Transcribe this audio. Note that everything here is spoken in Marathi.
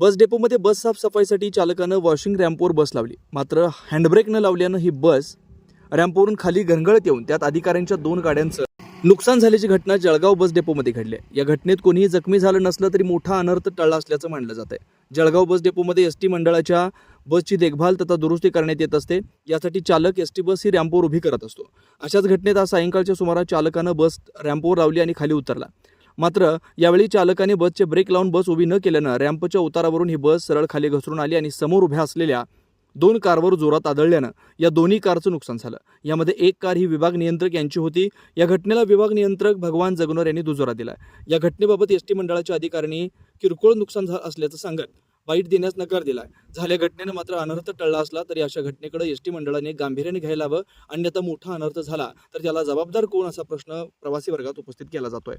बस डेपोमध्ये बस साफसफाईसाठी चालकानं वॉशिंग रॅम्पवर बस लावली. मात्र हँडब्रेक न लावल्यानं ही बस रॅम्पवरून खाली घरंगळत येऊन त्यात अधिकाऱ्यांच्या दोन गाड्यांचं नुकसान झाल्याची घटना जळगाव बस डेपोमध्ये घडली आहे. या घटनेत कोणीही जखमी झालं नसलं तरी मोठा अनर्थ टळला असल्याचं मानलं जात आहे. जळगाव बस डेपोमध्ये एस टी मंडळाच्या बसची देखभाल तथा दुरुस्ती करण्यात येत असते. यासाठी चालक एस टी बस ही रॅम्पवर उभी करत असतो. अशाच घटनेत आज सायंकाळच्या सुमारास चालकानं बस रॅम्पवर लावली आणि खाली उतरला. मात्र यावेळी चालकाने बसचे ब्रेक लावून बस उभी न केल्यानं रॅम्पच्या उतारावरून ही बस सरळ खाली घसरून आली आणि समोर उभ्या असलेल्या दोन कारवर जोरात आदळल्यानं या दोन्ही कारचं नुकसान झालं. यामध्ये एक कार ही विभाग नियंत्रक यांची होती. या घटनेला विभाग नियंत्रक भगवान जगनोर यांनी दुजोरा दिला या घटनेबाबत एस टी मंडळाच्या अधिकाऱ्यांनी किरकोळ नुकसान झा असल्याचं सांगत वाईट देण्यास नकार दिला झाल्या घटनेनं मात्र अनर्थ टळला असला तरी अशा घटनेकडे एस टी मंडळाने गांभीर्याने घ्यायला हवं. अन्यथा मोठा अनर्थ झाला तर त्याला जबाबदार कोण असा प्रश्न प्रवासी वर्गात उपस्थित केला जातोय.